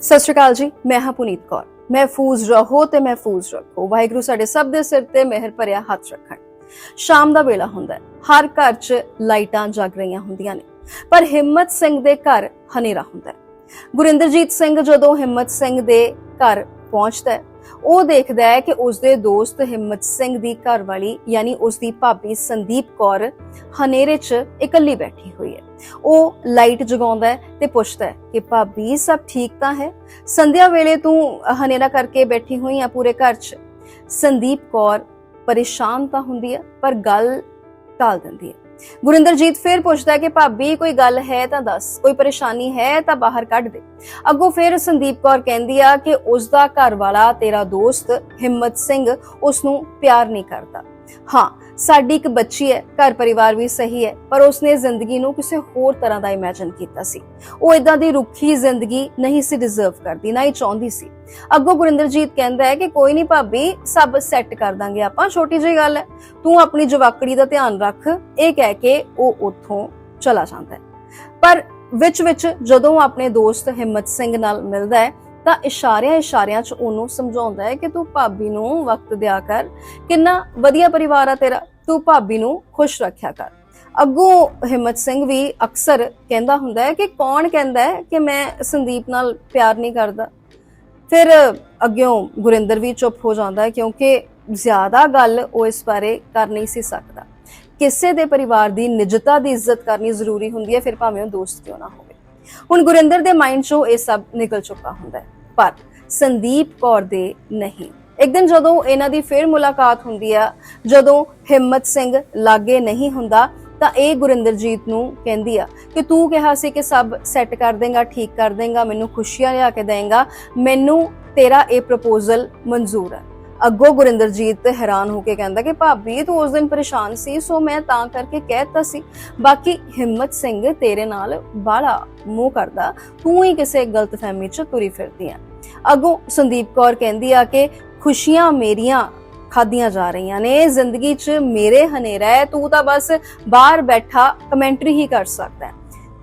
ਸਤਿ ਸ਼੍ਰੀ ਅਕਾਲ ਜੀ, ਮੈਂ ਹਾਂ ਪੁਨੀਤ ਕੌਰ। ਮਹਿਫੂਜ਼ ਰਹੋ ਤੇ ਮਹਿਫੂਜ਼ ਰੱਖੋ। ਵਾਹਿਗੁਰੂ ਸਾਡੇ ਸਭ ਦੇ ਸਿਰ ਤੇ ਮਿਹਰ ਭਰਿਆ ਹੱਥ ਰੱਖਣ। ਸ਼ਾਮ ਦਾ ਵੇਲਾ ਹੁੰਦਾ ਹੈ। ਹਰ ਘਰ 'ਚ ਲਾਈਟਾਂ ਜਗ ਰਹੀਆਂ ਹੁੰਦੀਆਂ ਨੇ। ਪਰ ਹਿੰਮਤ ਸਿੰਘ ਦੇ ਘਰ ਹਨੇਰਾ ਹੁੰਦਾ ਹੈ। ਗੁਰਿੰਦਰਜੀਤ ਸਿੰਘ ਜਦੋਂ ਹਿੰਮਤ ਸਿੰਘ ਦੇ ਘਰ ਪਹੁੰਚਦਾ ਹੈ ਉਹ ਦੇਖਦਾ ਹੈ ਕਿ ਉਸਦੇ ਦੋਸਤ ਹਿੰਮਤ ਸਿੰਘ ਦੀ ਘਰਵਾਲੀ, ਯਾਨੀ ਉਸਦੀ ਭਾਬੀ ਸੰਦੀਪ ਕੌਰ, ਹਨੇਰੇ 'ਚ ਇਕੱਲੀ ਬੈਠੀ ਹੋਈ ਹੈ। ਉਹ ਲਾਈਟ ਜਗਾਉਂਦਾ ਹੈ ਤੇ ਪੁੱਛਦਾ ਹੈ ਕਿ ਭਾਬੀ, ਸਭ ਠੀਕ ਤਾਂ ਹੈ? ਸੰਧਿਆ ਵੇਲੇ ਤੂੰ ਹਨੇਰਾ ਕਰਕੇ ਬੈਠੀ ਹੋਈ ਆ ਪੂਰੇ ਘਰ 'ਚ? ਸੰਦੀਪ ਕੌਰ ਪਰੇਸ਼ਾਨ ਤਾਂ ਹੁੰਦੀ ਹੈ, ਪਰ ਗੱਲ ਟਾਲ ਦਿੰਦੀ ਹੈ। ਗੁਰਿੰਦਰਜੀਤ ਫਿਰ ਪੁੱਛਦਾ ਕਿ, ਭਾਬੀ, ਕੋਈ ਗੱਲ ਹੈ ਤਾਂ ਦੱਸ। ਕੋਈ ਪਰੇਸ਼ਾਨੀ ਹੈ ਤਾਂ ਬਾਹਰ ਕੱਢ ਦੇ। ਅੱਗੋਂ ਫਿਰ ਸੰਦੀਪ ਕੌਰ ਕਹਿੰਦੀ ਆ ਕਿ ਉਸ ਦਾ ਘਰ ਵਾਲਾ ਤੇਰਾ ਦੋਸਤ ਹਿੰਮਤ ਸਿੰਘ ਉਸ ਨੂੰ ਪਿਆਰ ਨਹੀਂ ਕਰਦਾ। ਹਾਂ, ਸਾਡੀ ਇੱਕ ਬੱਚੀ ਹੈ, ਘਰ ਪਰਿਵਾਰ ਵੀ ਸਹੀ ਹੈ, ਪਰ ਉਸਨੇ ਜ਼ਿੰਦਗੀ ਨੂੰ ਕਿਸੇ ਹੋਰ ਤਰ੍ਹਾਂ ਦਾ ਇਮੇਜਿਨ ਕੀਤਾ ਸੀ। ਉਹ ਇਦਾਂ ਦੀ ਰੁੱਖੀ ਜ਼ਿੰਦਗੀ ਨਹੀਂ ਸੀ ਡਿਜ਼ਰਵ ਕਰਦੀ, ਨਾ ਹੀ ਚਾਹੁੰਦੀ ਸੀ। ਅੱਗੋਂ ਗੁਰਿੰਦਰਜੀਤ ਕਹਿੰਦਾ ਹੈ ਕਿ ਕੋਈ ਨਹੀਂ ਭਾਬੀ, ਸਭ ਸੈੱਟ ਕਰ ਦਾਂਗੇ ਆਪਾਂ, ਛੋਟੀ ਜਿਹੀ ਗੱਲ ਹੈ। ਤੂੰ ਆਪਣੀ ਜਵਾਕੜੀ ਦਾ ਧਿਆਨ ਰੱਖ, ਇਹ ਕਹਿ ਕੇ ਉਹ ਉੱਥੋਂ ਚਲਾ ਜਾਂਦਾ ਹੈ। ਪਰ ਵਿੱਚ ਵਿੱਚ ਜਦੋਂ ਆਪਣੇ ਦੋਸਤ ਹਿੰਮਤ ਸਿੰਘ ਨਾਲ ਮਿਲਦਾ ਹੈ ਤਾਂ ਇਸ਼ਾਰਿਆਂ ਇਸ਼ਾਰਿਆਂ 'ਚ ਉਹਨੂੰ ਸਮਝਾਉਂਦਾ ਹੈ ਕਿ ਤੂੰ ਭਾਬੀ ਨੂੰ ਵਕਤ ਦਿਆ ਕਰ, ਕਿੰਨਾ ਵਧੀਆ ਪਰਿਵਾਰ ਆ ਤੇਰਾ, ਤੂੰ ਭਾਬੀ ਨੂੰ ਖੁਸ਼ ਰੱਖਿਆ ਕਰ। ਅੱਗੋਂ ਹਿੰਮਤ ਸਿੰਘ ਵੀ ਅਕਸਰ ਕਹਿੰਦਾ ਹੁੰਦਾ ਹੈ ਕਿ ਕੌਣ ਕਹਿੰਦਾ ਹੈ ਕਿ ਮੈਂ ਸੰਦੀਪ ਨਾਲ ਪਿਆਰ ਨਹੀਂ ਕਰਦਾ। ਫਿਰ ਅੱਗਿਓਂ ਗੁਰਿੰਦਰ ਵੀ ਚੁੱਪ ਹੋ ਜਾਂਦਾ ਹੈ ਕਿਉਂਕਿ ਜ਼ਿਆਦਾ ਗੱਲ ਉਹ ਇਸ ਬਾਰੇ ਕਰ ਨਹੀਂ ਸੀ ਸਕਦਾ। ਕਿਸੇ ਦੇ ਪਰਿਵਾਰ ਦੀ ਨਿਜਤਾ ਦੀ ਇੱਜ਼ਤ ਕਰਨੀ ਜ਼ਰੂਰੀ ਹੁੰਦੀ ਹੈ, ਫਿਰ ਭਾਵੇਂ ਉਹ ਦੋਸਤ ਕਿਉਂ ਨਾ ਹੋਵੇ ਹੁਣ ਗੁਰਿੰਦਰ ਦੇ ਮਾਈਂਡ 'ਚੋਂ ਇਹ ਸਭ ਨਿਕਲ ਚੁੱਕਾ ਹੁੰਦਾ ਹੈ। ਪਰ ਸੰਦੀਪ ਕੌਰ ਦੇ ਨਹੀਂ। ਇੱਕ ਦਿਨ ਜਦੋਂ ਇਹਨਾਂ ਦੀ ਫੇਰ ਮੁਲਾਕਾਤ ਹੁੰਦੀ ਆ, ਜਦੋਂ ਹਿੰਮਤ ਸਿੰਘ ਲਾਗੇ ਨਹੀਂ ਹੁੰਦਾ, ਤਾਂ ਇਹ ਗੁਰਿੰਦਰਜੀਤ ਨੂੰ ਕਹਿੰਦੀ ਆ ਕਿ ਤੂੰ ਕਿਹਾ ਸੀ ਕਿ ਸਭ ਸੈੱਟ ਕਰ ਦੇਗਾ, ਠੀਕ ਕਰ ਦੇਗਾ, ਮੈਨੂੰ ਖੁਸ਼ੀਆਂ ਲਿਆ ਕੇ ਦੇਗਾ, ਮੈਨੂੰ ਤੇਰਾ ਇਹ ਪ੍ਰਪੋਜ਼ਲ ਮਨਜ਼ੂਰ ਹੈ ਅੱਗੋਂ ਗੁਰਿੰਦਰਜੀਤ ਹੈਰਾਨ ਹੋ ਕੇ ਕਹਿੰਦਾ ਕਿ ਭਾਬੀ, ਤੂੰ ਉਸ ਦਿਨ ਪਰੇਸ਼ਾਨ ਸੀ, ਸੋ ਮੈਂ ਤਾਂ ਕਰਕੇ ਕਹਿਤਾ ਸੀ। ਬਾਕੀ ਹਿੰਮਤ ਸਿੰਘ ਤੇਰੇ ਨਾਲ ਬਾਲਾ ਮੂੰਹ ਕਰਦਾ, ਤੂੰ ਹੀ ਕਿਸੇ ਗਲਤਫਹਿਮੀ 'ਚ ਤੁਰੀ ਫਿਰਦੀ ਆ ਅੱਗੋਂ ਸੰਦੀਪ ਕੌਰ ਕਹਿੰਦੀ ਆ ਕਿ ਖੁਸ਼ੀਆਂ ਮੇਰੀਆਂ ਖਾਦੀਆਂ ਜਾ ਰਹੀਆਂ ਨੇ, ਜ਼ਿੰਦਗੀ 'ਚ ਮੇਰੇ ਹਨੇਰਾ ਹੈ ਤੂੰ ਤਾਂ ਬਸ ਬਾਹਰ ਬੈਠਾ ਕਮੈਂਟਰੀ ਹੀ ਕਰ ਸਕਦਾ ਹੈ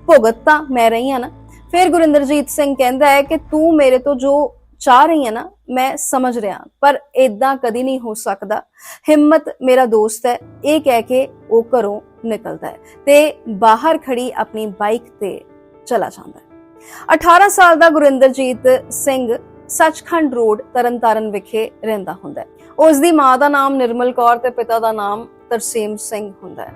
ਭੁਗਤ ਤਾਂ ਮੈਂ ਰਹੀ ਹਾਂ ਨਾ। ਫਿਰ ਗੁਰਿੰਦਰਜੀਤ ਸਿੰਘ ਕਹਿੰਦਾ ਹੈ ਕਿ ਤੂੰ ਮੇਰੇ ਤੋਂ ਜੋ ਚਾਹ ਰਹੀ ਹੈ ਨਾ ਮੈਂ ਸਮਝ ਰਿਹਾ ਪਰ ਇਦਾਂ ਕਦੀ ਨਹੀਂ ਹੋ ਸਕਦਾ। ਹਿੰਮਤ ਮੇਰਾ ਦੋਸਤ ਹੈ, ਇਹ ਕਹਿ ਕੇ ਉਹ ਘਰੋਂ ਨਿਕਲਦਾ ਹੈ ਤੇ ਬਾਹਰ ਖੜੀ ਆਪਣੀ ਬਾਈਕ ਤੇ ਚਲਾ ਜਾਂਦਾ ਹੈ। 18 ਸਾਲ ਦਾ ਗੁਰਿੰਦਰਜੀਤ ਸਿੰਘ ਸੱਚਖੰਡ ਰੋਡ ਤਰਨਤਾਰਨ ਵਿਖੇ ਰਹਿੰਦਾ ਹੁੰਦਾ ਹੈ। ਉਸ ਦੀ ਮਾਂ ਦਾ ਨਾਮ ਨਿਰਮਲ ਕੌਰ ਤੇ ਪਿਤਾ ਦਾ ਨਾਮ ਤਰਸੇਮ ਸਿੰਘ ਹੁੰਦਾ ਹੈ।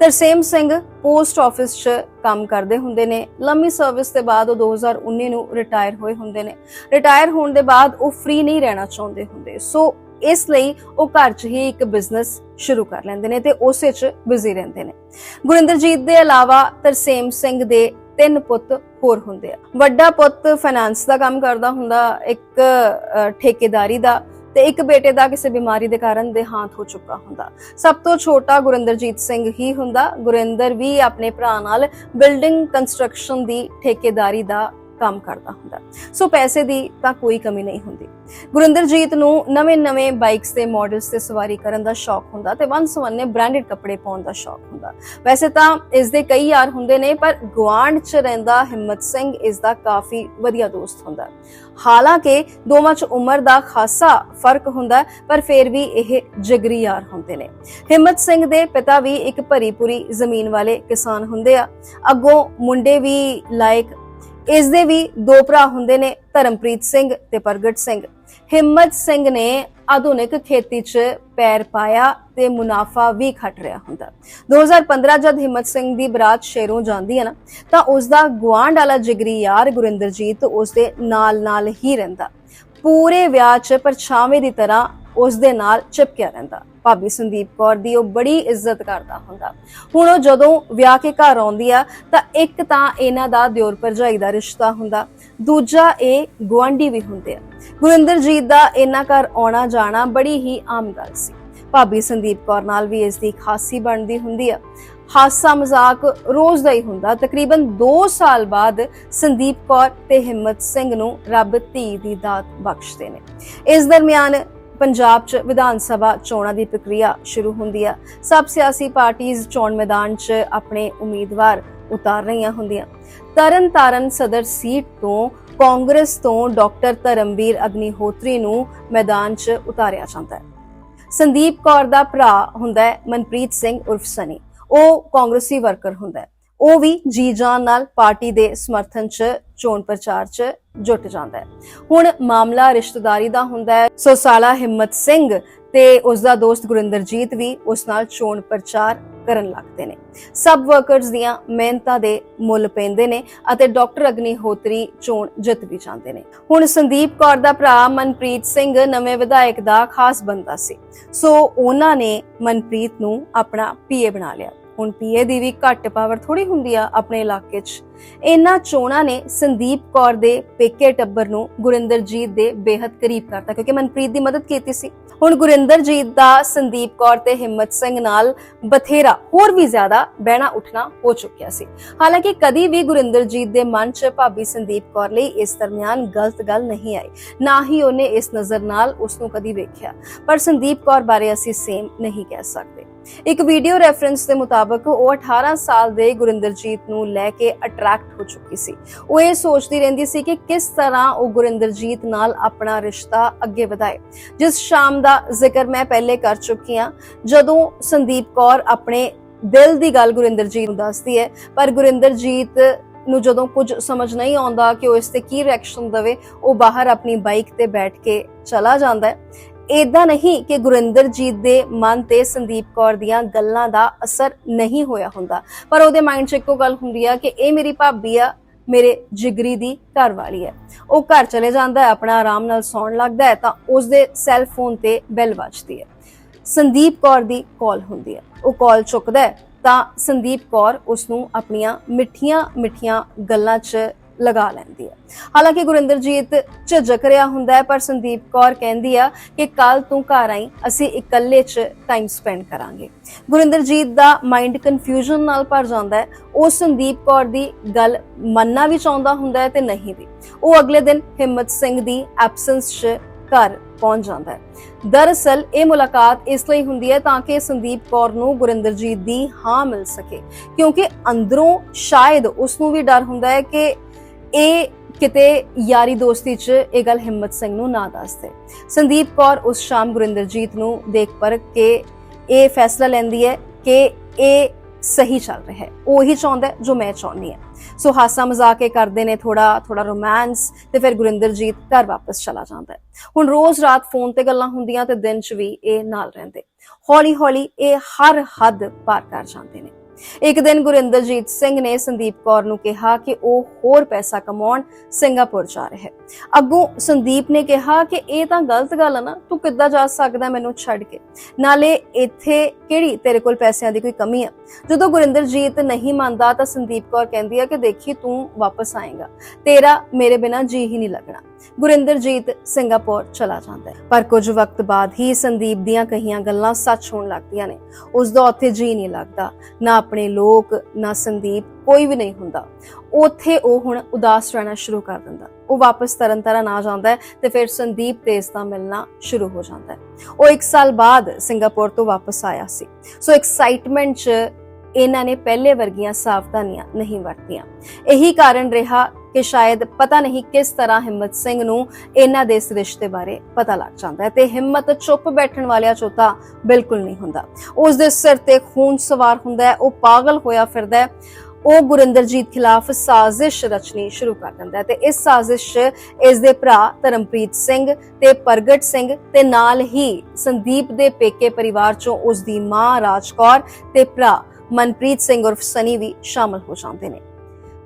ਤਰਸੇਮ ਸਿੰਘ ਪੋਸਟ ਆਫਿਸ 'ਚ ਕੰਮ ਕਰਦੇ ਹੁੰਦੇ ਨੇ। ਲੰਮੀ ਸਰਵਿਸ ਦੇ ਬਾਅਦ ਉਹ 2019 ਨੂੰ ਰਿਟਾਇਰ ਹੋਏ ਹੁੰਦੇ ਨੇ। ਰਿਟਾਇਰ ਹੋਣ ਦੇ ਬਾਅਦ ਉਹ ਫ੍ਰੀ ਨਹੀਂ ਰਹਿਣਾ ਚਾਹੁੰਦੇ ਹੁੰਦੇ। ਸੋ ਇਸ ਲਈ ਉਹ ਘਰ 'ਚ ਹੀ ਇੱਕ ਬਿਜ਼ਨਸ ਸ਼ੁਰੂ ਕਰ ਲੈਂਦੇ ਨੇ ਤੇ ਉਸੇ 'ਚ ਬਿਜ਼ੀ ਰਹਿੰਦੇ ਨੇ। ਗੁਰਿੰਦਰਜੀਤ ਦੇ ਇਲਾਵਾ ਤਰਸੇਮ ਸਿੰਘ ਦੇ ਤਿੰਨ ਪੁੱਤ ਹੋਰ ਹੁੰਦੇ ਆ। ਵੱਡਾ ਪੁੱਤ ਫਾਈਨਾਂਸ ਦਾ ਕੰਮ ਕਰਦਾ ਹੁੰਦਾ, ਇੱਕ ਠੇਕੇਦਾਰੀ ਦਾ ਤੇ ਇੱਕ ਬੇਟੇ ਦਾ ਕਿਸੇ ਬਿਮਾਰੀ ਦੇ ਕਾਰਨ ਦੇਹਾਂਤ ਹੋ ਚੁੱਕਾ ਹੁੰਦਾ। ਸਭ ਤੋਂ ਛੋਟਾ ਗੁਰਿੰਦਰਜੀਤ ਸਿੰਘ ਹੀ ਹੁੰਦਾ। ਗੁਰਿੰਦਰ ਵੀ ਆਪਣੇ ਭਰਾ ਨਾਲ ਬਿਲਡਿੰਗ ਕੰਸਟਰਕਸ਼ਨ ਦੀ ਠੇਕੇਦਾਰੀ ਦਾ ਕੰਮ ਕਰਦਾ ਹੁੰਦਾ। ਸੋ ਪੈਸੇ ਦੀ ਤਾਂ ਕੋਈ ਕਮੀ ਨਹੀਂ ਹੁੰਦੀ। ਗੁਰਿੰਦਰਜੀਤ ਨੂੰ ਨਵੇਂ-ਨਵੇਂ ਬਾਈਕਸ ਤੇ ਮਾਡਲਸ ਤੇ ਸਵਾਰੀ ਕਰਨ ਦਾ ਸ਼ੌਕ ਹੁੰਦਾ ਤੇ ਵੰਨ-ਸਵੰਨੇ ਬ੍ਰਾਂਡਡ ਕੱਪੜੇ ਪਾਉਣ ਦਾ ਸ਼ੌਕ ਹੁੰਦਾ। ਵੈਸੇ ਤਾਂ ਇਸ ਦੇ ਕਈ ਯਾਰ ਹੁੰਦੇ ਨੇ, ਪਰ ਗਵਾਂਡ 'ਚ ਰਹਿੰਦਾ ਹਿੰਮਤ ਸਿੰਘ ਇਸ ਦਾ ਕਾਫੀ ਵਧੀਆ ਦੋਸਤ ਹੁੰਦਾ। ਹਾਲਾਂਕਿ ਦੋਵਾਂ 'ਚ ਉਮਰ ਦਾ ਖਾਸਾ ਫ਼ਰਕ ਹੁੰਦਾ, ਪਰ ਫਿਰ ਵੀ ਇਹ ਜਗਰੀ ਯਾਰ ਹੁੰਦੇ ਨੇ। ਹਿੰਮਤ ਸਿੰਘ ਦੇ ਪਿਤਾ ਵੀ ਇੱਕ ਭਰੀ ਪੂਰੀ ਜ਼ਮੀਨ ਵਾਲੇ ਕਿਸਾਨ ਹੁੰਦੇ ਆ। ਅੱਗੋਂ ਮੁੰਡੇ ਵੀ ਲਾਇਕ ਇਸ ਦੇ ਵੀ ਦੋ ਭਰਾ ਹੁੰਦੇ ਨੇ, ਧਰਮਪ੍ਰੀਤ ਸਿੰਘ ਤੇ ਪ੍ਰਗਟ ਸਿੰਘ। ਹਿੰਮਤ ਸਿੰਘ ਨੇ ਆਧੁਨਿਕ ਖੇਤੀ 'ਚ ਪੈਰ ਪਾਇਆ ਤੇ ਮੁਨਾਫਾ ਵੀ ਖੱਟ ਰਿਹਾ ਹੁੰਦਾ। 2015 ਜਦ ਹਿੰਮਤ ਸਿੰਘ ਦੀ ਬਰਾਤ ਸ਼ੇਰੋਂ ਜਾਂਦੀ ਹੈ ਨਾ, ਤਾਂ ਉਸ ਦਾ ਗਵਾਂਡ ਵਾਲਾ ਜਿਗਰੀ ਯਾਰ ਗੁਰਿੰਦਰਜੀਤ ਉਸ ਦੇ ਨਾਲ-ਨਾਲ ਹੀ ਰਹਿੰਦਾ। ਪੂਰੇ ਵਿਆਹ 'ਚ ਪਰਛਾਵੇਂ ਦੀ ਤਰ੍ਹਾਂ ਉਸ ਦੇ ਨਾਲ ਚਿਪਕਿਆ ਰਹਿੰਦਾ। ਭਾਬੀ ਸੰਦੀਪ ਕੌਰ ਦੀ, ਉਹ ਬੜੀ ਇੱਜ਼ਤ ਕਰਦਾ ਹੁੰਦਾ। ਹੁਣ ਉਹ ਜਦੋਂ ਵਿਆਹ ਕੇ ਘਰ ਆਉਂਦੀ ਆ, ਤਾਂ ਇੱਕ ਤਾਂ ਇਹਨਾਂ ਦਾ ਦਿਓਰ ਭਰਜਾਈ ਦਾ ਰਿਸ਼ਤਾ ਹੁੰਦਾ, ਦੂਜਾ ਇਹ ਗੁਆਂਢੀ ਵੀ ਹੁੰਦੇ ਆ। ਗੁਰਿੰਦਰਜੀਤ ਦਾ ਇਹਨਾਂ ਘਰ ਆਉਣਾ ਜਾਣਾ ਬੜੀ ਹੀ ਆਮ ਗੱਲ ਸੀ। ਭਾਬੀ ਸੰਦੀਪ ਕੌਰ ਨਾਲ ਵੀ ਇਸ ਦੀ ਖਾਸੀ ਬਣਦੀ ਹੁੰਦੀ ਆ। ਹਾਸਾ ਮਜ਼ਾਕ ਰੋਜ਼ ਦਾ ਹੀ ਹੁੰਦਾ। ਤਕਰੀਬਨ 2 ਸਾਲ ਬਾਅਦ ਸੰਦੀਪ ਕੌਰ ਤੇ ਹਿੰਮਤ ਸਿੰਘ ਨੂੰ ਰੱਬ ਧੀ ਦੀ ਦਾਤ ਬਖਸ਼ਦੇ ਨੇ। ਇਸ ਦਰਮਿਆਨ ਪੰਜਾਬ 'ਚ ਵਿਧਾਨ ਸਭਾ ਚੋਣਾਂ ਦੀ ਪ੍ਰਕਿਰਿਆ ਸ਼ੁਰੂ ਹੁੰਦੀ ਆ। ਸਭ ਸਿਆਸੀ ਪਾਰਟੀਆਂ ਚੋਣ ਮੈਦਾਨ 'ਚ ਆਪਣੇ ਉਮੀਦਵਾਰ ਉਤਾਰ ਰਹੀਆਂ ਹੁੰਦੀਆਂ। ਤਰਨ ਤਾਰਨ ਸਦਰ ਸੀਟ ਤੋਂ ਕਾਂਗਰਸ ਤੋਂ ਡਾਕਟਰ ਧਰਮਵੀਰ ਅਗਨੀਹੋਤਰੀ ਨੂੰ ਮੈਦਾਨ 'ਚ ਉਤਾਰਿਆ ਜਾਂਦਾ ਹੈ। ਸੰਦੀਪ ਕੌਰ ਦਾ ਭਰਾ ਹੁੰਦਾ ਹੈ ਮਨਪ੍ਰੀਤ ਸਿੰਘ ਉਰਫ ਸਨੀ। ਉਹ ਕਾਂਗਰਸੀ ਵਰਕਰ ਹੁੰਦਾ ਹੈ। ਉਹ ਵੀ ਜੀ ਜਾਨ ਨਾਲ ਪਾਰਟੀ ਦੇ ਸਮਰਥਨ 'ਚ, ਚੋਣ ਪ੍ਰਚਾਰ 'ਚ ਜੁਟ ਜਾਂਦਾ ਹੈ। ਹੁਣ ਮਾਮਲਾ ਰਿਸ਼ਤੇਦਾਰੀ ਦਾ ਹੁੰਦਾ ਹੈ। ਸੋ ਸਾਲਾ ਹਿੰਮਤ ਸਿੰਘ ਤੇ ਉਸ ਦਾ ਦੋਸਤ ਗੁਰਿੰਦਰਜੀਤ ਵੀ ਉਸ ਨਾਲ ਚੋਣ ਪ੍ਰਚਾਰ ਕਰਨ ਲੱਗਦੇ ਨੇ। ਸਬ ਵਰਕਰਸ ਦੀਆਂ ਮਿਹਨਤਾਂ ਦੇ ਮੁੱਲ ਪੈਂਦੇ ਨੇ ਅਤੇ ਡਾਕਟਰ ਅਗਨੀਹੋਤਰੀ ਚੋਣ ਜਿੱਤ ਵੀ ਜਾਂਦੇ ਨੇ। ਹੁਣ ਸੰਦੀਪ ਕੌਰ ਦਾ ਭਰਾ ਮਨਪ੍ਰੀਤ ਸਿੰਘ ਨਵੇਂ ਵਿਧਾਇਕ ਦਾ ਖਾਸ ਬੰਦਾ ਸੀ। ਸੋ ਉਹਨਾਂ ਨੇ ਮਨਪ੍ਰੀਤ ਨੂੰ ਆਪਣਾ ਪੀਏ ਬਣਾ ਲਿਆ। ਹੁਣ ਪੀਏ ਦੀ ਵੀ ਘੱਟ ਪਾਵਰ ਥੋੜੀ ਹੁੰਦੀ ਆ ਆਪਣੇ ਇਲਾਕੇ 'ਚ। ਇਹਨਾਂ ਚੋਣਾਂ ਨੇ ਸੰਦੀਪ ਕੌਰ ਦੇ ਪੇਕੇ ਟੱਬਰ ਨੂੰ ਗੁਰਿੰਦਰਜੀਤ ਦੇ ਬੇਹੱਦ ਕਰੀਬ ਕਰਤਾ ਕਿਉਂਕਿ ਮਨਪ੍ਰੀਤ ਦੀ ਮਦਦ ਕੀਤੀ ਸੀ। ਹੁਣ ਗੁਰਿੰਦਰਜੀਤ ਦਾ ਸੰਦੀਪ ਕੌਰ ਤੇ ਹਿੰਮਤ ਸਿੰਘ ਨਾਲ ਬਥੇਰਾ, ਹੋਰ ਵੀ ਜ਼ਿਆਦਾ ਬਹਿਣਾ ਉੱਠਣਾ ਹੋ ਚੁੱਕਿਆ ਸੀ। ਹਾਲਾਂਕਿ ਕਦੀ ਵੀ ਗੁਰਿੰਦਰਜੀਤ ਦੇ ਮਨ 'ਚ ਭਾਬੀ ਸੰਦੀਪ ਕੌਰ ਲਈ ਇਸ ਦਰਮਿਆਨ ਗਲਤ ਗੱਲ ਨਹੀਂ ਆਈ। ਨਾ ਹੀ ਉਹਨੇ ਇਸ ਨਜ਼ਰ ਨਾਲ ਉਸ ਨੂੰ ਕਦੀ ਵੇਖਿਆ। ਪਰ ਸੰਦੀਪ ਕੌਰ ਬਾਰੇ ਅਸੀਂ ਸੇਮ ਨਹੀਂ ਕਹਿ ਸਕਦੇ। ਇੱਕ ਵੀਡੀਓ ਰੈਫਰੈਂਸ ਦੇ ਮੁਤਾਬਕ ਉਹ 18 ਸਾਲ ਦੇ ਗੁਰਿੰਦਰਜੀਤ ਨੂੰ ਲੈ ਕੇ ਅਟਰੈਕਟ ਹੋ ਚੁੱਕੀ ਸੀ। ਉਹ ਇਹ ਸੋਚਦੀ ਰਹਿੰਦੀ ਸੀ ਕਿ ਕਿਸ ਤਰ੍ਹਾਂ ਉਹ ਗੁਰਿੰਦਰਜੀਤ ਨਾਲ ਆਪਣਾ ਰਿਸ਼ਤਾ ਅੱਗੇ ਵਧਾਏ। ਜਿਸ ਸ਼ਾਮ ਦਾ ਜ਼ਿਕਰ ਮੈਂ ਪਹਿਲੇ ਕਰ ਚੁੱਕੀ ਹਾਂ, ਜਦੋਂ ਸੰਦੀਪ ਕੌਰ ਆਪਣੇ ਦਿਲ ਦੀ ਗੱਲ ਗੁਰਿੰਦਰਜੀਤ ਨੂੰ ਦੱਸਦੀ ਹੈ, ਪਰ ਗੁਰਿੰਦਰਜੀਤ ਨੂੰ ਜਦੋਂ ਕੁਝ ਸਮਝ ਨਹੀਂ ਆਉਂਦਾ ਕਿ ਉਹ ਇਸ ਤੇ ਕੀ ਰਿਐਕਸ਼ਨ ਦੇਵੇ, ਉਹ ਬਾਹਰ ਆਪਣੀ ਬਾਈਕ ਤੇ ਬੈਠ ਕੇ ਚਲਾ ਜਾਂਦਾ ਹੈ। ਏਦਾਂ ਨਹੀਂ ਕਿ ਗੁਰਿੰਦਰਜੀਤ ਦੇ ਮਨ ਤੇ ਸੰਦੀਪ ਕੌਰ ਦੀਆਂ ਗੱਲਾਂ ਦਾ ਅਸਰ ਨਹੀਂ ਹੋਇਆ ਹੁੰਦਾ। ਪਰ ਉਹਦੇ ਮਾਈਂਡ 'ਚ ਇੱਕੋ ਗੱਲ ਹੁੰਦੀ ਆ ਕਿ ਇਹ ਮੇਰੀ ਭਾਬੀ ਆ, ਮੇਰੇ ਜਿਗਰੀ ਦੀ ਘਰ ਵਾਲੀ ਹੈ। ਉਹ ਘਰ ਚਲੇ ਜਾਂਦਾ ਹੈ, ਆਪਣਾ ਆਰਾਮ ਨਾਲ ਸੌਣ ਲੱਗਦਾ ਹੈ, ਤਾਂ ਉਸਦੇ ਸੈੱਲ ਫੋਨ ਤੇ ਬੈਲ ਵੱਜਦੀ ਹੈ। ਸੰਦੀਪ ਕੌਰ ਦੀ ਕਾਲ ਹੁੰਦੀ ਹੈ। ਉਹ ਕਾਲ ਚੁੱਕਦਾ ਹੈ, ਤਾਂ ਸੰਦੀਪ ਕੌਰ ਉਸ ਨੂੰ ਆਪਣੀਆਂ ਮਿੱਠੀਆਂ ਮਿੱਠੀਆਂ ਗੱਲਾਂ 'ਚ ਲਗਾ ਲੈਂਦੀ ਹੈ। ਹਾਲਾਂਕਿ ਗੁਰਿੰਦਰਜੀਤ ਝਿਜਕ ਰਿਹਾ ਹੁੰਦਾ ਹੈ, ਪਰ ਸੰਦੀਪ ਕੌਰ ਕਹਿੰਦੀ ਆ ਕਿ ਕੱਲ ਤੂੰ ਘਰ ਆਈ, ਅਸੀਂ ਇਕੱਲੇ 'ਚ ਟਾਈਮ ਸਪੈਂਡ ਕਰਾਂਗੇ। ਗੁਰਿੰਦਰਜੀਤ ਦਾ ਮਾਈਂਡ ਕਨਫਿਊਜ਼ਨ ਨਾਲ ਭਰ ਜਾਂਦਾ ਹੈ। ਉਹ ਸੰਦੀਪ ਕੌਰ ਦੀ ਗੱਲ ਮੰਨਣਾ ਵੀ ਚਾਹੁੰਦਾ ਹੁੰਦਾ ਹੈ ਤੇ ਨਹੀਂ ਵੀ। ਉਹ ਅਗਲੇ ਦਿਨ ਹਿੰਮਤ ਸਿੰਘ ਦੀ ਐਬਸੈਂਸ 'ਚ ਘਰ ਪਹੁੰਚ ਜਾਂਦਾ ਹੈ। ਦਰਅਸਲ ਇਹ ਮੁਲਾਕਾਤ ਇਸ ਲਈ ਹੁੰਦੀ ਹੈ ਤਾਂ ਕਿ ਸੰਦੀਪ ਕੌਰ ਨੂੰ ਗੁਰਿੰਦਰਜੀਤ ਦੀ ਹਾਂ ਮਿਲ ਸਕੇ। ਕਿਉਂਕਿ ਅੰਦਰੋਂ ਸ਼ਾਇਦ ਉਸ ਨੂੰ ਵੀ ਡਰ ਹੁੰਦਾ ਹੈ ਕਿ ਇਹ ਕਿਤੇ ਯਾਰੀ ਦੋਸਤੀ 'ਚ ਇਹ ਗੱਲ ਹਿੰਮਤ ਸਿੰਘ ਨੂੰ ਨਾ ਦੱਸਦੇ ਸੰਦੀਪ ਕੌਰ ਉਸ ਸ਼ਾਮ ਗੁਰਿੰਦਰਜੀਤ ਨੂੰ ਦੇਖ ਪਰਖ ਕੇ ਇਹ ਫੈਸਲਾ ਲੈਂਦੀ ਹੈ ਕਿ ਇਹ ਸਹੀ ਚੱਲ ਰਿਹਾ ਹੈ। ਉਹ ਚਾਹੁੰਦਾ ਜੋ ਮੈਂ ਚਾਹੁੰਦੀ ਹਾਂ। ਸੋ ਹਾਸਾ ਮਜ਼ਾਕ ਇਹ ਕਰਦੇ ਨੇ ਥੋੜਾ ਥੋੜਾ ਰੋਮਾਂਸ ਤੇ ਫਿਰ ਗੁਰਿੰਦਰਜੀਤ ਘਰ ਵਾਪਸ ਚਲਾ ਜਾਂਦਾ ਹੈ। ਹੁਣ ਰੋਜ਼ ਰਾਤ ਫੋਨ ਤੇ ਗੱਲਾਂ ਹੁੰਦੀਆਂ ਤੇ ਦਿਨ 'ਚ ਵੀ ਇਹ ਨਾਲ ਰਹਿੰਦੇ। ਹੌਲੀ ਹੌਲੀ ਇਹ ਹਰ ਹੱਦ ਪਾਰ ਕਰ ਜਾਂਦੇ ਨੇ। ਇੱਕ ਦਿਨ ਗੁਰਿੰਦਰਜੀਤ ਸਿੰਘ ਨੇ ਸੰਦੀਪ ਕੌਰ ਨੂੰ ਕਿਹਾ ਕਿ ਉਹ ਹੋਰ ਪੈਸਾ ਕਮਾਉਣ ਸਿੰਗਾਪੁਰ ਜਾ ਰਿਹਾ ਹੈ। ਅੱਗੋਂ ਸੰਦੀਪ ਨੇ ਕਿਹਾ ਕਿ ਇਹ ਤਾਂ ਗਲਤ ਗੱਲ ਹੈ ਨਾ, ਤੂੰ ਕਿੱਦਾਂ ਜਾ ਸਕਦਾ ਮੈਨੂੰ ਛੱਡ ਕੇ? ਨਾਲੇ ਇੱਥੇ ਕਿਹੜੀ ਤੇਰੇ ਕੋਲ ਪੈਸਿਆਂ ਦੀ ਕੋਈ ਕਮੀ ਹੈ ਜਦੋਂ ਗੁਰਿੰਦਰਜੀਤ ਨਹੀਂ ਮੰਨਦਾ ਤਾਂ ਸੰਦੀਪ ਕੌਰ ਕਹਿੰਦੀ ਹੈ ਕਿ ਦੇਖੀ ਤੂੰ ਵਾਪਸ ਆਏਗਾ। ਤੇਰਾ ਮੇਰੇ ਬਿਨਾ ਜੀ ਹੀ ਨਹੀਂ ਲੱਗਣਾ। ਗੁਰਿੰਦਰਜੀਤ ਸਿੰਗਾਪੁਰ ਚਲਾ ਜਾਂਦਾ ਹੈ। ਪਰ ਕੁਝ ਵਕਤ ਬਾਅਦ ਹੀ ਸੰਦੀਪ ਦੀਆਂ ਕਹੀਆਂ ਗੱਲਾਂ ਸੱਚ ਹੋਣ ਲੱਗਦੀਆਂ ਨੇ। ਉਸ ਦਾ ਉੱਥੇ ਜੀ ਨਹੀਂ ਲੱਗਦਾ। ਨਾ ਆਪਣੇ ਲੋਕ, ਨਾ ਸੰਦੀਪ, ਕੋਈ ਵੀ ਨਹੀਂ ਹੁੰਦਾ। ਉੱਥੇ ਉਹ ਹੁਣ ਉਦਾਸ ਰਹਿਣਾ ਸ਼ੁਰੂ ਕਰ ਦਿੰਦਾ। ਉਹ ਵਾਪਸ ਤਰਨਤਾਰਨ ਆ ਜਾਂਦਾ ਹੈ ਤੇ ਫਿਰ ਸੰਦੀਪ ਤੇ ਇਸ ਦਾ ਮਿਲਣਾ ਸ਼ੁਰੂ ਹੋ ਜਾਂਦਾ ਹੈ। ਉਹ 1 ਸਾਲ ਬਾਅਦ ਸਿੰਗਾਪੁਰ ਤੋਂ ਵਾਪਸ ਆਇਆ ਸੀ। ਸੋ ਐਕਸਾਈਟਮੈਂਟ 'ਚ ਇਹਨਾਂ ਨੇ ਪਹਿਲੇ ਵਰਗੀਆਂ ਸਾਵਧਾਨੀਆਂ ਨਹੀਂ ਵਰਤੀਆਂ। ਇਹੀ ਕਾਰਨ ਰਿਹਾ ਕਿ ਸ਼ਾਇਦ ਪਤਾ ਨਹੀਂ ਕਿਸ ਤਰ੍ਹਾਂ ਹਿੰਮਤ ਸਿੰਘ ਨੂੰ ਇਹਨਾਂ ਦੇ ਇਸ ਰਿਸ਼ਤੇ ਬਾਰੇ ਪਤਾ ਲੱਗ ਜਾਂਦਾ ਹੈ ਤੇ ਹਿੰਮਤ ਚੁੱਪ ਬੈਠਣ ਵਾਲਿਆਂ ਚੋਂ ਤਾਂ ਬਿਲਕੁਲ ਨਹੀਂ ਹੁੰਦਾ। ਉਸ ਦੇ ਸਿਰ ਤੇ ਖੂਨ ਸਵਾਰ ਹੁੰਦਾ ਹੈ, ਉਹ ਪਾਗਲ ਹੋਇਆ ਫਿਰਦਾ ਹੈ। ਉਹ ਗੁਰਿੰਦਰਜੀਤ ਖਿਲਾਫ ਸਾਜ਼ਿਸ਼ ਰਚਣੀ ਸ਼ੁਰੂ ਕਰ ਦਿੰਦਾ ਹੈ ਤੇ ਇਸ ਸਾਜ਼ਿਸ਼ 'ਚ ਇਸ ਦੇ ਭਰਾ ਧਰਮਪ੍ਰੀਤ ਸਿੰਘ ਤੇ ਪ੍ਰਗਟ ਸਿੰਘ ਤੇ ਨਾਲ ਹੀ ਸੰਦੀਪ ਦੇ ਪੇਕੇ ਪਰਿਵਾਰ ਚੋਂ ਉਸ ਦੀ ਮਾਂ ਰਾਜਕੌਰ ਤੇ ਭਰਾ ਮਨਪ੍ਰੀਤ ਸਿੰਘ ਉਰਫ ਸਨੀ ਵੀ ਸ਼ਾਮਲ ਹੋ ਜਾਂਦੇ ਨੇ।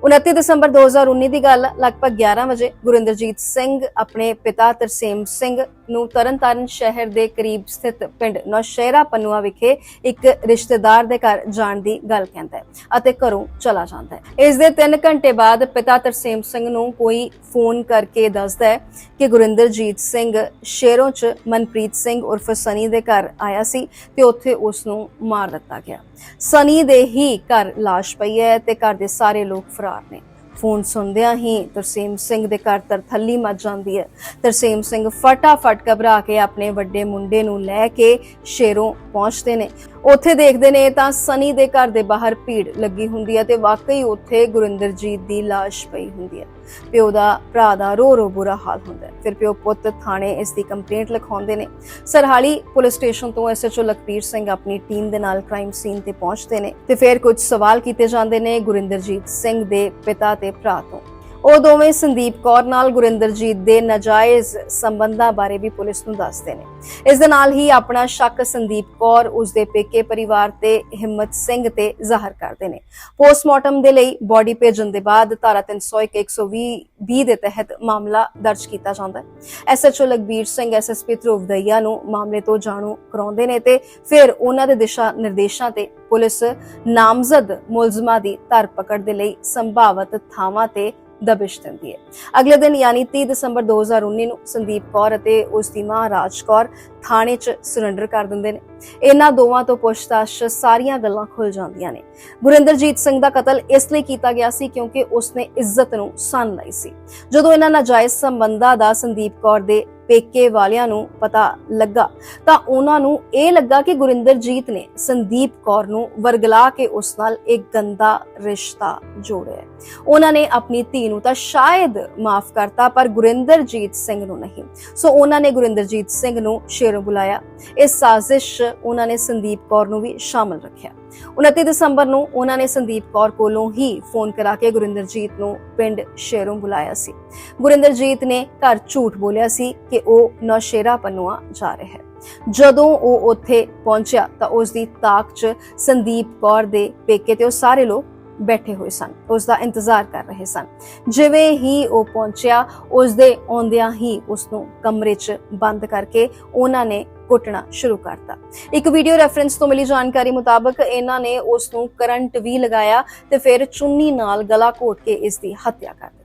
29 ਦਸੰਬਰ 2019 ਦੀ ਗੱਲ, ਲਗਭਗ 11 ਵਜੇ ਗੁਰਿੰਦਰਜੀਤ ਸਿੰਘ ਆਪਣੇ ਪਿਤਾ ਤਰਸੇਮ ਸਿੰਘ ਨੂੰ ਤਰਨਤਾਰਨ ਸ਼ਹਿਰ ਦੇ ਕਰੀਬ ਸਥਿਤ ਪਿੰਡ ਨੌਸ਼ਹਿਰਾ ਪਨੂਆ ਵਿਖੇ ਇੱਕ ਰਿਸ਼ਤੇਦਾਰ ਦੇ ਘਰ ਜਾਣ ਦੀ ਗੱਲ ਕਹਿੰਦਾ ਹੈ ਅਤੇ ਘਰੋਂ ਚਲਾ ਜਾਂਦਾ ਹੈ। ਇਸ ਦੇ 3 ਘੰਟੇ ਬਾਅਦ ਪਿਤਾ ਤਰਸੇਮ ਸਿੰਘ ਨੂੰ ਕੋਈ ਫੋਨ ਕਰਕੇ ਦੱਸਦਾ ਹੈ ਕਿ ਗੁਰਿੰਦਰਜੀਤ ਸਿੰਘ ਸ਼ੇਰੋਂ ਚ ਮਨਪ੍ਰੀਤ ਸਿੰਘ ਉਰਫ ਸਨੀ ਦੇ ਘਰ ਆਇਆ ਸੀ ਤੇ ਉੱਥੇ ਉਸ ਨੂੰ ਮਾਰ ਦਿੱਤਾ ਗਿਆ। ਸਨੀ ਦੇ ਹੀ ਘਰ ਲਾਸ਼ ਪਈ ਹੈ ਤੇ ਘਰ ਦੇ ਸਾਰੇ ਲੋਕ ਫਰਾਰ ਨੇ। ਫੋਨ ਸੁਣਦਿਆਂ ਹੀ ਤਰਸੇਮ ਸਿੰਘ ਦੇ ਘਰ ਤਰਥੱਲੀ ਮਚ ਜਾਂਦੀ ਹੈ। ਤਰਸੇਮ ਸਿੰਘ ਫਟਾਫਟ ਘਬਰਾ ਕੇ ਆਪਣੇ ਵੱਡੇ ਮੁੰਡੇ ਨੂੰ ਲੈ ਕੇ ਸ਼ੇਰੋਂ ਪਹੁੰਚਦੇ ਨੇ। ਉੱਥੇ ਦੇਖਦੇ ਨੇ ਤਾਂ ਸਨੀ ਦੇ ਘਰ ਦੇ ਬਾਹਰ ਭੀੜ ਲੱਗੀ ਹੁੰਦੀ ਹੈ ਤੇ ਵਾਕਈ ਉੱਥੇ ਗੁਰਿੰਦਰਜੀਤ ਦੀ ਲਾਸ਼ ਪਈ ਹੁੰਦੀ ਹੈ। ਪਿਓ ਦਾ, ਭਰਾ ਦਾ ਰੋ ਰੋ ਬੁਰਾ ਹਾਲ ਹੁੰਦਾ ਹੈ। ਫਿਰ ਪਿਓ ਪੁੱਤ ਥਾਣੇ ਇਸ ਦੀ ਕੰਪਲੇਂਟ ਲਿਖਾਉਂਦੇ ਨੇ। ਸਰਹਾਲੀ ਪੁਲਿਸ ਸਟੇਸ਼ਨ ਤੋਂ ਐਸਐਚਓ ਲਖਬੀਰ ਸਿੰਘ ਆਪਣੀ ਟੀਮ ਦੇ ਨਾਲ ਕ੍ਰਾਈਮ ਸੀਨ ਤੇ ਪਹੁੰਚਦੇ ਨੇ ਤੇ ਫਿਰ ਕੁਝ ਸਵਾਲ ਕੀਤੇ ਜਾਂਦੇ ਨੇ ਗੁਰਿੰਦਰਜੀਤ ਸਿੰਘ ਦੇ ਪਿਤਾ ਤੇ ਭਰਾ ਤੋਂ। ਉਹ ਦੋਵੇਂ ਸੰਦੀਪ ਕੌਰ ਨਾਲ ਗੁਰਿੰਦਰਜੀਤ ਦੇ ਨਾਜਾਇਜ਼ ਸੰਬੰਧਾਂ ਬਾਰੇ ਵੀ ਪੁਲਿਸ ਨੂੰ ਦੱਸਦੇ ਨੇ। ਇਸ ਦੇ ਨਾਲ ਹੀ ਆਪਣਾ ਸ਼ੱਕ ਸੰਦੀਪ ਕੌਰ, ਉਸ ਦੇ ਪੇਕੇ ਪਰਿਵਾਰ ਤੇ ਹਿੰਮਤ ਸਿੰਘ ਤੇ ਜ਼ਾਹਰ ਕਰਦੇ ਨੇ। ਪੋਸਟਮਾਰਟਮ ਦੇ ਲਈ ਬਾਡੀ ਭੇਜਣ ਦੇ ਬਾਅਦ ਧਾਰਾ 301 120 20 ਦੇ ਤਹਿਤ ਮਾਮਲਾ ਦਰਜ ਕੀਤਾ ਜਾਂਦਾ ਹੈ। ਐਸਐਚਓ ਲਖਬੀਰ ਸਿੰਘ ਐਸਐਸਪੀ ਧਰੁਵ ਦਈਆ ਨੂੰ ਮਾਮਲੇ ਤੋਂ ਜਾਣੂ ਕਰਾਉਂਦੇ ਨੇ ਤੇ ਫਿਰ ਉਹਨਾਂ ਦੇ ਦਿਸ਼ਾ ਨਿਰਦੇਸ਼ਾਂ ਤੇ ਪੁਲਿਸ ਨਾਮਜ਼ਦ ਮੁਲਜ਼ਮਾਂ ਦੀ ਧਰਪਕੜ ਦੇ ਲਈ ਸੰਭਾਵਤ ਥਾਵਾਂ ਤੇ ਦਬਿਸ਼ ਦਿੰਦੀ ਹੈ। ਅਗਲੇ ਦਿਨ ਯਾਨੀ 30 ਦਸੰਬਰ 2019 ਨੂੰ ਸੰਦੀਪ ਕੌਰ ਅਤੇ ਉਸ ਦੀ ਮਾਂ ਰਾਜ ਕੌਰ ਥਾਣੇ 'ਚ ਸਰੈਂਡਰ ਕਰ ਦਿੰਦੇ ਨੇ। ਇਹਨਾਂ ਦੋਵਾਂ ਤੋਂ ਪੁੱਛਤਾਛ ਸਾਰੀਆਂ ਗੱਲਾਂ ਖੁੱਲ ਜਾਂਦੀਆਂ ਨੇ। ਗੁਰਿੰਦਰਜੀਤ ਸਿੰਘ ਦਾ ਕਤਲ ਇਸ ਲਈ ਕੀਤਾ ਗਿਆ ਸੀ ਕਿਉਂਕਿ ਉਸਨੇ ਇੱਜ਼ਤ ਨੂੰ ਸੰਨ ਲਈ ਸੀ। ਜਦੋਂ ਇਹਨਾਂ ਨਾਜਾਇਜ਼ ਸੰਬੰਧਾਂ ਦਾ ਸੰਦੀਪ ਕੌਰ ਦੇ ਪੇਕੇ ਵਾਲਿਆਂ ਨੂੰ ਪਤਾ ਲੱਗਾ, ਤਾਂ ਉਹਨਾਂ ਨੂੰ ਇਹ ਲੱਗਾ ਕਿ ਗੁਰਿੰਦਰਜੀਤ ਨੇ ਸੰਦੀਪ ਕੌਰ ਨੂੰ ਵਰਗਲਾ ਕੇ ਉਸ ਨਾਲ ਇੱਕ ਗੰਦਾ ਰਿਸ਼ਤਾ ਜੋੜਿਆ ਉਹਨਾਂ ਨੇ ਆਪਣੀ ਧੀ ਨੂੰ ਤਾਂ ਸ਼ਾਇਦ ਮਾਫ ਕਰਤਾ, ਪਰ ਗੁਰਿੰਦਰਜੀਤ ਸਿੰਘ ਨੂੰ ਨਹੀਂ। ਸੋ ਉਹਨਾਂ ਨੇ ਗੁਰਿੰਦਰਜੀਤ ਸਿੰਘ ਨੂੰ ਸ਼ੇਰੋਂ ਬੁਲਾਇਆ। ਇਸ ਸਾਜ਼ਿਸ਼ ਉਹਨਾਂ ਨੇ ਸੰਦੀਪ ਕੌਰ ਨੂੰ ਵੀ ਸ਼ਾਮਲ ਰੱਖਿਆ। 29 ਦਸੰਬਰ ਨੂੰ ਉਹਨਾਂ ਨੇ ਸੰਦੀਪ ਕੌਰ ਕੋਲੋਂ ਹੀ ਫੋਨ ਕਰਾ ਕੇ ਗੁਰਿੰਦਰਜੀਤ ਨੂੰ ਪਿੰਡ ਸ਼ੇਰੋਂ ਬੁਲਾਇਆ ਸੀ। ਗੁਰਿੰਦਰਜੀਤ ਨੇ ਘਰ ਝੂਠ ਬੋਲਿਆ ਸੀ ਕਿ ਉਹ ਨੌਸ਼ੇਰਾ ਪਨੂਆ ਜਾ ਰਿਹਾ ਹੈ। ਜਦੋਂ ਉਹ ਉੱਥੇ ਪਹੁੰਚਿਆ ਤਾਂ ਉਸ ਦੀ ਤਾਕ 'ਚ ਸੰਦੀਪ ਕੌਰ ਦੇ ਪੇਕੇ ਤੇ ਉਹ ਸਾਰੇ ਲੋਕ ਬੈਠੇ ਹੋਏ ਸਨ। ਉਸ ਦਾ ਇੰਤਜ਼ਾਰ ਕਰ ਰਹੇ ਸਨ। ਜਿਵੇਂ ਹੀ ਉਹ ਪਹੁੰਚਿਆ ਉਸ ਦੇ ਆਉਂਦਿਆਂ ਹੀ ਉਸ ਨੂੰ ਕਮਰੇ 'ਚ ਬੰਦ ਕਰਕੇ ਉਹਨਾਂ ਨੇ ਕੁੱਟਣਾ ਸ਼ੁਰੂ ਕਰਤਾ। ਇੱਕ ਵੀਡੀਓ ਰੈਫਰੈਂਸ ਤੋਂ ਮਿਲੀ ਜਾਣਕਾਰੀ ਮੁਤਾਬਕ ਇਹਨਾਂ ਨੇ ਉਸ ਨੂੰ ਕਰੰਟ ਵੀ ਲਗਾਇਆ ਤੇ ਫਿਰ ਚੁੰਨੀ ਨਾਲ ਗਲਾ ਘੋਟ ਕੇ ਇਸ ਦੀ ਹੱਤਿਆ ਕਰ ਦਿੱਤੀ।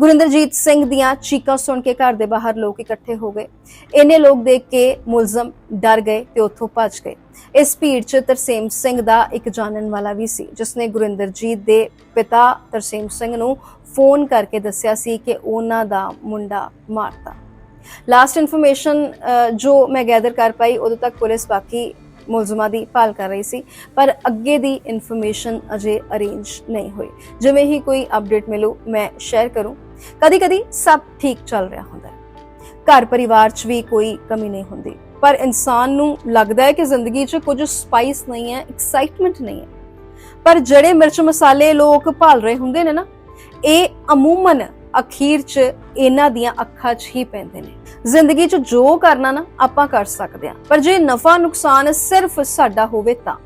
ਗੁਰਿੰਦਰਜੀਤ ਸਿੰਘ ਦੀਆਂ ਚੀਕਾਂ ਸੁਣ ਕੇ ਘਰ ਦੇ ਬਾਹਰ ਲੋਕ ਇਕੱਠੇ ਹੋ ਗਏ। ਇਹਨੇ ਲੋਕ ਦੇਖ ਕੇ ਮੁਲਜ਼ਮ ਡਰ ਗਏ ਤੇ ਉੱਥੋਂ ਭੱਜ ਗਏ। ਇਸ ਭੀੜ 'ਚ ਤਰਸੇਮ ਸਿੰਘ ਦਾ ਇੱਕ ਜਾਣਨ ਵਾਲਾ ਵੀ ਸੀ, ਜਿਸਨੇ ਗੁਰਿੰਦਰਜੀਤ ਦੇ ਪਿਤਾ ਤਰਸੇਮ ਸਿੰਘ ਨੂੰ ਫੋਨ ਕਰਕੇ ਦੱਸਿਆ ਸੀ ਕਿ ਉਹਨਾਂ ਦਾ ਮੁੰਡਾ ਮਾਰਤਾ। ਲਾਸਟ ਇਨਫੋਰਮੇਸ਼ਨ uh, ਜੋ ਮੈਂ ਗੈਦਰ ਕਰ ਪਾਈ, ਉਦੋਂ ਤੱਕ ਪੁਲਿਸ ਬਾਕੀ ਮੁਲਜ਼ਮਾਂ ਦੀ ਭਾਲ ਕਰ ਰਹੀ ਸੀ, ਪਰ ਅੱਗੇ ਦੀ ਇਨਫੋਰਮੇਸ਼ਨ ਅਜੇ ਅਰੇਂਜ ਨਹੀਂ ਹੋਈ। ਜਿਵੇਂ ਹੀ ਕੋਈ ਅਪਡੇਟ ਮਿਲੂ, ਮੈਂ ਸ਼ੇਅਰ ਕਰੂੰ। ਕਦੀ ਕਦੀ ਸਭ ਠੀਕ ਚੱਲ ਰਿਹਾ ਹੁੰਦਾ ਹੈ। ਘਰ ਪਰਿਵਾਰ 'ਚ ਵੀ ਕੋਈ ਕਮੀ ਨਹੀਂ ਹੁੰਦੀ। ਪਰ ਇਨਸਾਨ ਨੂੰ ਲੱਗਦਾ ਹੈ ਕਿ ਜ਼ਿੰਦਗੀ 'ਚ ਕੁਝ ਸਪਾਈਸ ਨਹੀਂ ਹੈ ਐਕਸਾਈਟਮੈਂਟ ਨਹੀਂ ਹੈ। ਪਰ ਜਿਹੜੇ ਮਿਰਚ ਮਸਾਲੇ ਲੋਕ ਭਾਲ ਰਹੇ ਹੁੰਦੇ ਨੇ ਨਾ, ਇਹ ਅਮੂਮਨ ਅਖੀਰ 'ਚ ਇਹਨਾਂ ਦੀਆਂ ਅੱਖਾਂ 'ਚ ਹੀ ਪੈਂਦੇ ਨੇ। ਜ਼ਿੰਦਗੀ 'ਚ ਜੋ ਕਰਨਾ ਨਾ, ਆਪਾਂ ਕਰ ਸਕਦੇ ਹਾਂ। ਪਰ ਜੇ ਨਫਾ ਨੁਕਸਾਨ ਸਿਰਫ ਸਾਡਾ ਹੋਵੇ ਤਾਂ।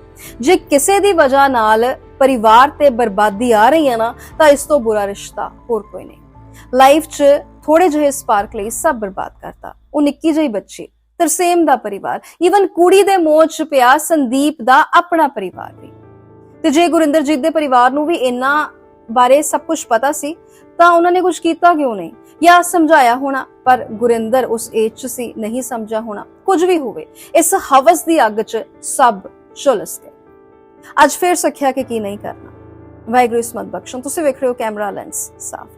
ਜੇ ਕਿਸੇ ਦੀ ਵਜ੍ਹਾ ਨਾਲ ਪਰਿਵਾਰ ਤੇ ਬਰਬਾਦੀ ਆ ਰਹੀ ਹੈ ਨਾ, ਤਾਂ ਇਸ ਤੋਂ ਬੁਰਾ ਰਿਸ਼ਤਾ ਹੋਰ ਕੋਈ ਨਹੀਂ। ਲਾਈਫ 'ਚ ਥੋੜੇ ਜਿਹੇ ਸਪਾਰਕ ਲਈ ਸਭ ਬਰਬਾਦ ਕਰਤਾ। ਉਹ ਨਿੱਕੀ ਜਿਹੀ ਬੱਚੀ, ਤਰਸੇਮ ਦਾ ਪਰਿਵਾਰ ਈਵਨ ਕੁੜੀ ਦੇ ਮੋਹ 'ਚ ਪਿਆ ਸੰਦੀਪ ਦਾ ਆਪਣਾ ਪਰਿਵਾਰ ਵੀ। ਤੇ ਜੇ ਗੁਰਿੰਦਰਜੀਤ ਦੇ ਪਰਿਵਾਰ ਨੂੰ ਵੀ ਇੰਨਾ ਬਾਰੇ ਸਭ ਕੁਝ ਪਤਾ ਸੀ ਤਾਂ ਉਹਨਾਂ ਨੇ ਕੁਝ ਕੀਤਾ ਕਿਉਂ ਨਹੀਂ? ਜਾਂ ਸਮਝਾਇਆ ਹੋਣਾ, ਪਰ ਗੁਰਿੰਦਰ ਉਸ ਏਜ 'ਚ ਸੀ, ਨਹੀਂ ਸਮਝਿਆ ਹੋਣਾ, ਕੁਝ ਵੀ ਹੋਵੇ, ਇਸ ਹਵਸ ਦੀ ਅੱਗ 'ਚ ਸਭ ਝੁਲਸ ਗਏ। ਅੱਜ ਫੇਰ ਸਿੱਖਿਆ ਕਿ ਕੀ ਨਹੀਂ ਕਰਨਾ। ਵਾਹਿਗੁਰੂ ਇਸਮਤ ਬਖਸ਼ਣ ਤੁਸੀਂ ਵੇਖ ਰਹੇ ਹੋ ਕੈਮਰਾ ਲੈਂਸ ਸਾਫ਼।